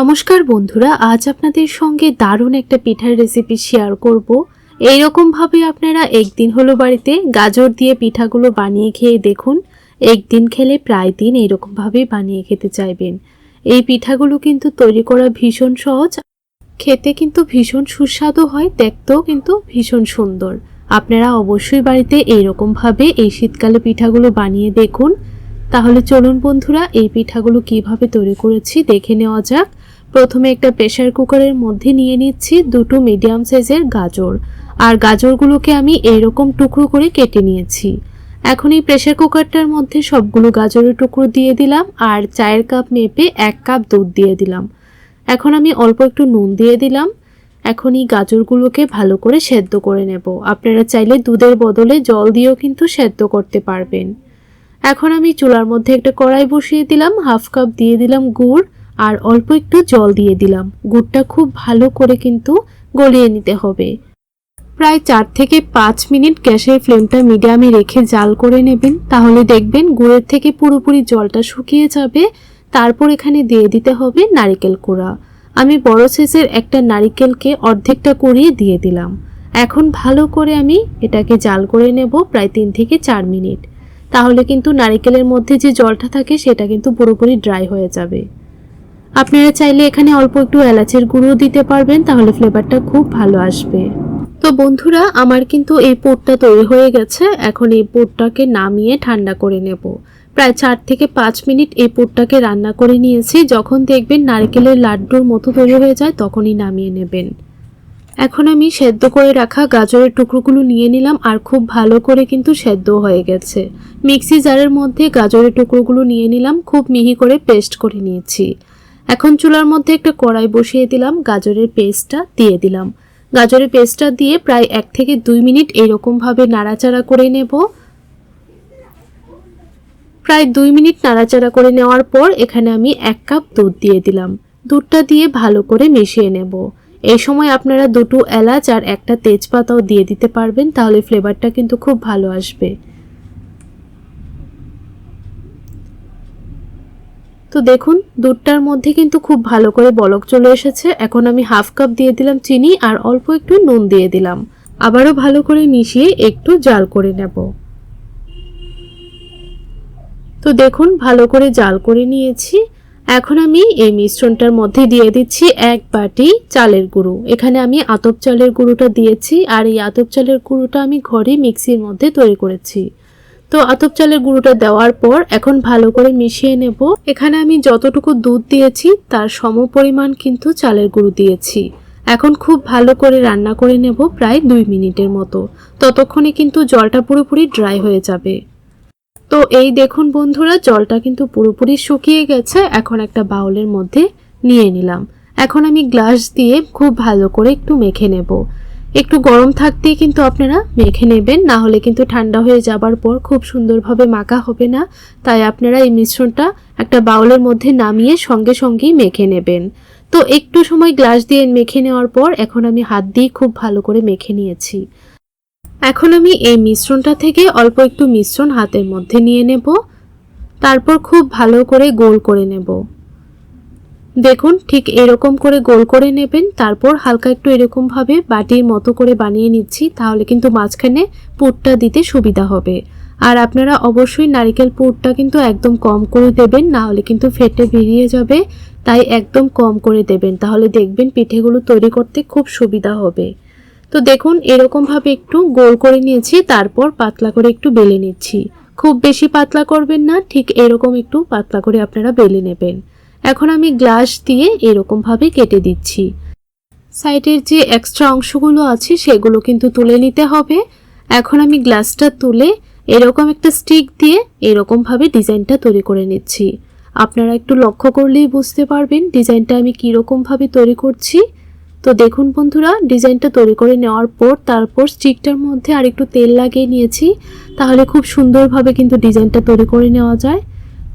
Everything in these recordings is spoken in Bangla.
নমস্কার বন্ধুরা, আজ আপনাদের সঙ্গে দারুণ একটা পিঠার রেসিপি শেয়ার করব। এইরকমভাবে আপনারা একদিন হলো বাড়িতে গাজর দিয়ে পিঠাগুলো বানিয়ে খেয়ে দেখুন, একদিন খেলে প্রায় দিন এইরকমভাবেই বানিয়ে খেতে চাইবেন। এই পিঠাগুলো কিন্তু তৈরি করা ভীষণ সহজ, খেতে কিন্তু ভীষণ সুস্বাদু হয়, দেখতেও কিন্তু ভীষণ সুন্দর। আপনারা অবশ্যই বাড়িতে এইরকমভাবে এই শীতকালে পিঠাগুলো বানিয়ে দেখুন। তাহলে চলুন বন্ধুরা, এই পিঠাগুলো কীভাবে তৈরি করেছি দেখে নেওয়া যাক। প্রথমে একটা প্রেশার কুকারের মধ্যে নিয়ে নিচ্ছি দুটো মিডিয়াম সাইজের গাজর। আর গাজরগুলোকে আমি এইরকম টুকরো করে কেটে নিয়েছি। এখন এই প্রেসার কুকারটার মধ্যে সবগুলো গাজরের টুকরো দিয়ে দিলাম আর চায়ের কাপ মেপে এক কাপ দুধ দিয়ে দিলাম। এখন আমি অল্প একটু নুন দিয়ে দিলাম। এখন এই গাজরগুলোকে ভালো করে সেদ্ধ করে নেব। আপনারা চাইলে দুধের বদলে জল দিয়েও কিন্তু সেদ্ধ করতে পারবেন। এখন আমি চুলার মধ্যে একটা কড়াই বসিয়ে দিলাম হাফ কাপ দিয়ে দিলাম গুড়। আর অল্প একটু জল দিয়ে দিলাম। গুড়টা খুব ভালো করে কিন্তু গলিয়ে নিতে হবে। প্রায় চার থেকে পাঁচ মিনিট গ্যাসের ফ্লেমটা মিডিয়ামে রেখে জাল করে নেবেন। তাহলে দেখবেন গুড়ের থেকে পুরোপুরি জলটা শুকিয়ে যাবে। তারপর এখানে দিয়ে দিতে হবে নারিকেল কোড়া। আমি বড় সাইজের একটা নারিকেলকে অর্ধেকটা করিয়ে দিয়ে দিলাম। এখন ভালো করে আমি এটাকে জাল করে নেব প্রায় তিন থেকে চার মিনিট। তাহলে কিন্তু নারিকেলের মধ্যে যে জলটা থাকে সেটা কিন্তু পুরোপুরি ড্রাই হয়ে যাবে। আপনারা চাইলে এখানে অল্প একটু এলাচের গুঁড়ো দিতে পারবেন, তাহলে ফ্লেভারটা খুব ভালো আসবে। তো বন্ধুরা, আমার কিন্তু এই পোটটা তৈরি হয়ে গেছে। এখন এই পোটটাকে নামিয়ে ঠান্ডা করে নেব। প্রায় চার থেকে পাঁচ মিনিট এই পোটটাকে রান্না করে নিয়েছি। যখন দেখবেন নারকেলের লাড্ডুর মতো তৈরি হয়ে যায়, তখনই নামিয়ে নেবেন। এখন আমি সেদ্ধ করে রাখা গাজরের টুকরোগুলো নিয়ে নিলাম, আর খুব ভালো করে কিন্তু সেদ্ধ হয়ে গেছে। মিক্সি জারের মধ্যে গাজরের টুকরোগুলো নিয়ে নিলাম, খুব মিহি করে পেস্ট করে নিয়েছি। এখন চুলার মধ্যে একটা কড়াই বসিয়ে দিলাম, গাজরের পেস্টটা দিয়ে দিলাম। গাজরের পেস্টটা দিয়ে প্রায় এক থেকে দুই মিনিট এইরকমভাবে নাড়াচাড়া করে নেব। প্রায় দুই মিনিট নাড়াচাড়া করে নেওয়ার পর এখানে আমি এক কাপ দুধ দিয়ে দিলাম। দুধটা দিয়ে ভালো করে মিশিয়ে নেব। এই সময় আপনারা দুটো এলাচ আর একটা তেজপাতাও দিয়ে দিতে পারবেন, তাহলে ফ্লেভারটা কিন্তু খুব ভালো আসবে। তো দেখুন, দুধটার মধ্যে কিন্তু খুব ভালো করে বলক চলে এসেছে। এখন আমি হাফ কাপ দিয়ে দিলাম চিনি আর অল্প একটু নুন দিয়ে দিলাম। আবারও ভালো করে মিশিয়ে একটু জাল করে নেব। তো দেখুন, ভালো করে জাল করে নিয়েছি। এখন আমি এই মিশ্রণটার মধ্যে দিয়ে দিচ্ছি এক বাটি চালের গুঁড়ো। এখানে আমি আতপ চালের গুঁড়োটা দিয়েছি আর এই আতপ চালের গুঁড়োটা আমি ঘরে মিক্সির মধ্যে তৈরি করেছি। তো আতপ চালের গুঁড়োটা দেওয়ার পর এখন ভালো করে মিশিয়ে নেব। এখানে আমি যতটুকু দুধ দিয়েছি, তার সম পরিমাণ কিন্তু চালের গুঁড়ো দিয়েছি। এখন খুব ভালো করে রান্না করে নেব প্রায় দুই মিনিটের মতো। ততক্ষণে কিন্তু জলটা পুরোপুরি ড্রাই হয়ে যাবে। তো এই দেখুন বন্ধুরা, জলটা কিন্তু পুরোপুরি শুকিয়ে গেছে। এখন একটা বাউলের মধ্যে নিয়ে নিলাম। এখন আমি গ্লাস দিয়ে খুব ভালো করে একটু মেখে নেব। একটু গরম থাকতেই কিন্তু আপনারা মেখে নেবেন, না হলে কিন্তু ঠান্ডা হয়ে যাবার পর খুব সুন্দরভাবে মাখা হবে না। তাই আপনারা এই মিশ্রণটা একটা বাউলের মধ্যে নামিয়ে সঙ্গে সঙ্গেই মেখে নেবেন। তো একটু সময় গ্লাস দিয়ে মেখে নেওয়ার পর এখন আমি হাত দিয়ে খুব ভালো করে মেখে নিয়েছি। এখন আমি এই মিশ্রণটা থেকে অল্প একটু মিশ্রণ হাতের মধ্যে নিয়ে নেব। তারপর খুব ভালো করে গোল করে নেব। দেখুন, ঠিক এরকম করে গোল করে নেবেন, তারপর হালকা একটু এরকমভাবে বাটির মতো করে বানিয়ে নিচ্ছি, তাহলে কিন্তু মাঝখানে পুরটা দিতে সুবিধা হবে। আর আপনারা অবশ্যই নারিকেল পুরটা কিন্তু একদম কম করে দেবেন, না হলে কিন্তু ফেটে বেরিয়ে যাবে, তাই একদম কম করে দেবেন, তাহলে দেখবেন পিঠেগুলো তৈরি করতে খুব সুবিধা হবে। তো দেখুন, এরকমভাবে একটু গোল করে নিয়েছি, তারপর পাতলা করে একটু বেলে নিচ্ছি। খুব বেশি পাতলা করবেন না, ঠিক এরকম একটু পাতলা করে আপনারা বেলে নেবেন। এখন আমি গ্লাস দিয়ে এরকমভাবে কেটে দিচ্ছি। সাইডের যে এক্সট্রা অংশগুলো আছে, সেগুলো কিন্তু তুলে নিতে হবে। এখন আমি গ্লাসটা তুলে এরকম একটা স্টিক দিয়ে এরকমভাবে ডিজাইনটা তৈরি করে নিচ্ছি। আপনারা একটু লক্ষ্য করলেই বুঝতে পারবেন ডিজাইনটা আমি কীরকমভাবে তৈরি করছি। তো দেখুন বন্ধুরা, ডিজাইনটা তৈরি করে নেওয়ার পর, তারপর স্টিকটার মধ্যে আর একটু তেল লাগিয়ে নিয়েছি। তাহলে খুব সুন্দরভাবে কিন্তু ডিজাইনটা তৈরি করে নেওয়া যায়।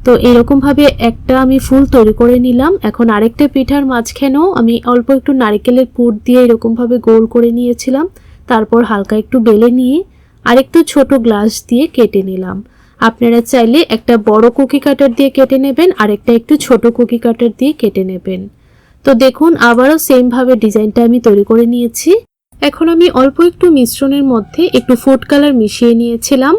তো এরকমভাবে একটা আমি ফুল তৈরি করে নিলাম। এখন আরেকটা পিঠার মাঝখানেও আমি অল্প একটু নারিকেলের পুর দিয়ে এরকমভাবে গোল করে নিয়েছিলাম। তারপর হালকা একটু বেলে নিয়ে আরেকটু ছোট গ্লাস দিয়ে কেটে নিলাম। আপনারা চাইলে একটা বড় কুকি কাটার দিয়ে কেটে নেবেন, আরেকটা একটু ছোট কুকি কাটার দিয়ে কেটে নেবেন। তো দেখুন, আবারও সেমভাবে ডিজাইনটা আমি তৈরি করে নিয়েছি। এখন আমি অল্প একটু মিশ্রণের মধ্যে একটু ফুড কালার মিশিয়ে নিয়েছিলাম।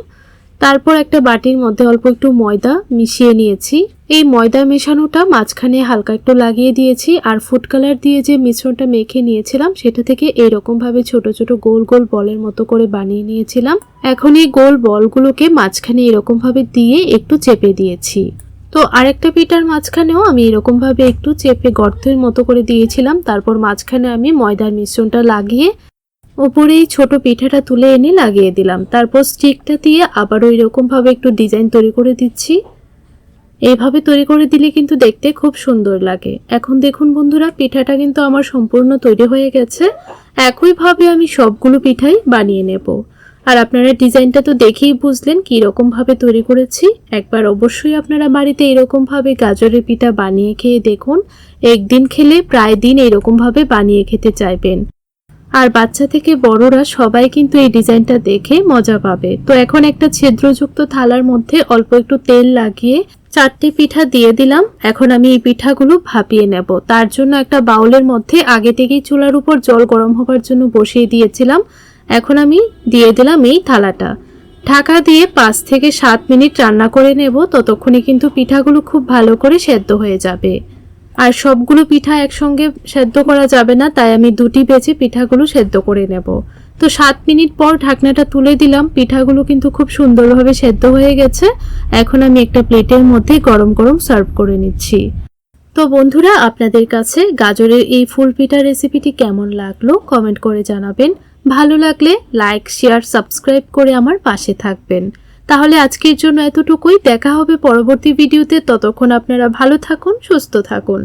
তারপর একটা বাটির মধ্যে অল্প একটু ময়দা মিশিয়ে নিয়েছি। এই ময়দা মেশানোটা মাঝখানে হালকা একটু লাগিয়ে দিয়েছি আর ফুড কালার দিয়ে যে মিশ্রণটা মেখে নিয়েছিলাম সেটা থেকে এরকম ভাবে ছোট ছোট গোল গোল বলের মতো করে বানিয়ে নিয়েছিলাম। এখন এই গোল বলগুলোকে মাঝখানে এরকম ভাবে দিয়ে একটু চেপে দিয়েছি। তো আরেকটা পিঠার মাঝখানেও আমি এরকম ভাবে একটু চেপে গর্তের মতো করে দিয়েছিলাম। তারপর মাঝখানে আমি ময়দার মিশ্রণটা লাগিয়ে ওপরে এই ছোট পিঠাটা তুলে এনে লাগিয়ে দিলাম। তারপর স্টিকটা দিয়ে আবারও এরকম ভাবে একটু ডিজাইন তৈরি করে দিচ্ছি। এইভাবে তৈরি করে দিলে কিন্তু দেখতে খুব সুন্দর লাগে। এখন দেখুন বন্ধুরা, পিঠাটা কিন্তু আমার সম্পূর্ণ তৈরি হয়ে গেছে। একইভাবে আমি সবগুলো পিঠাই বানিয়ে নেব। আর আপনারা ডিজাইনটা তো দেখেই বুঝলেন কী ভাবে তৈরি করেছি। একবার অবশ্যই আপনারা বাড়িতে এরকমভাবে গাজরের পিঠা বানিয়ে খেয়ে দেখুন। একদিন খেলে প্রায় দিন এরকম ভাবে বানিয়ে খেতে চাইবেন। আর বাচ্চা থেকে বড়রা সবাই কিন্তু এই ডিজাইনটা দেখে মজা পাবে। তো এখন একটা ছিদ্রযুক্ত থালার মধ্যে অল্প একটু তেল লাগিয়ে চারটি পিঠা দিয়ে দিলাম। এখন আমি এই পিঠাগুলো ভাপিয়ে নেব। তার জন্য একটা বাউলের মধ্যে আগে থেকেই চুলার উপর জল গরম হবার জন্য বসিয়ে দিয়েছিলাম। এখন আমি দিয়ে দিলাম এই থালাটা। ঢাকা দিয়ে পাঁচ থেকে সাত মিনিট রান্না করে নেব। ততক্ষণে কিন্তু পিঠাগুলো খুব ভালো করে সেদ্ধ হয়ে যাবে। আর সবগুলো পিঠা একসঙ্গে সেদ্ধ করা যাবে না, তাই আমি দুটি বেছে পিঠাগুলো সেদ্ধ করে নেব। তো সাত মিনিট পর ঢাকনাটা তুলে দিলাম। পিঠাগুলো কিন্তু খুব সুন্দরভাবে সেদ্ধ হয়ে গেছে। এখন আমি একটা প্লেটের মধ্যে গরম গরম সার্ভ করে নিচ্ছি। তো বন্ধুরা, আপনাদের কাছে গাজরের এই ফুল পিঠা রেসিপিটি কেমন লাগল কমেন্ট করে জানাবেন। ভালো লাগলে লাইক, শেয়ার, সাবস্ক্রাইব করে আমার পাশে থাকবেন। তাহলে আজকের জন্য এতটুকুই। দেখা হবে পরবর্তী ভিডিওতে। ততক্ষণ আপনারা ভালো থাকুন সুস্থ থাকুন।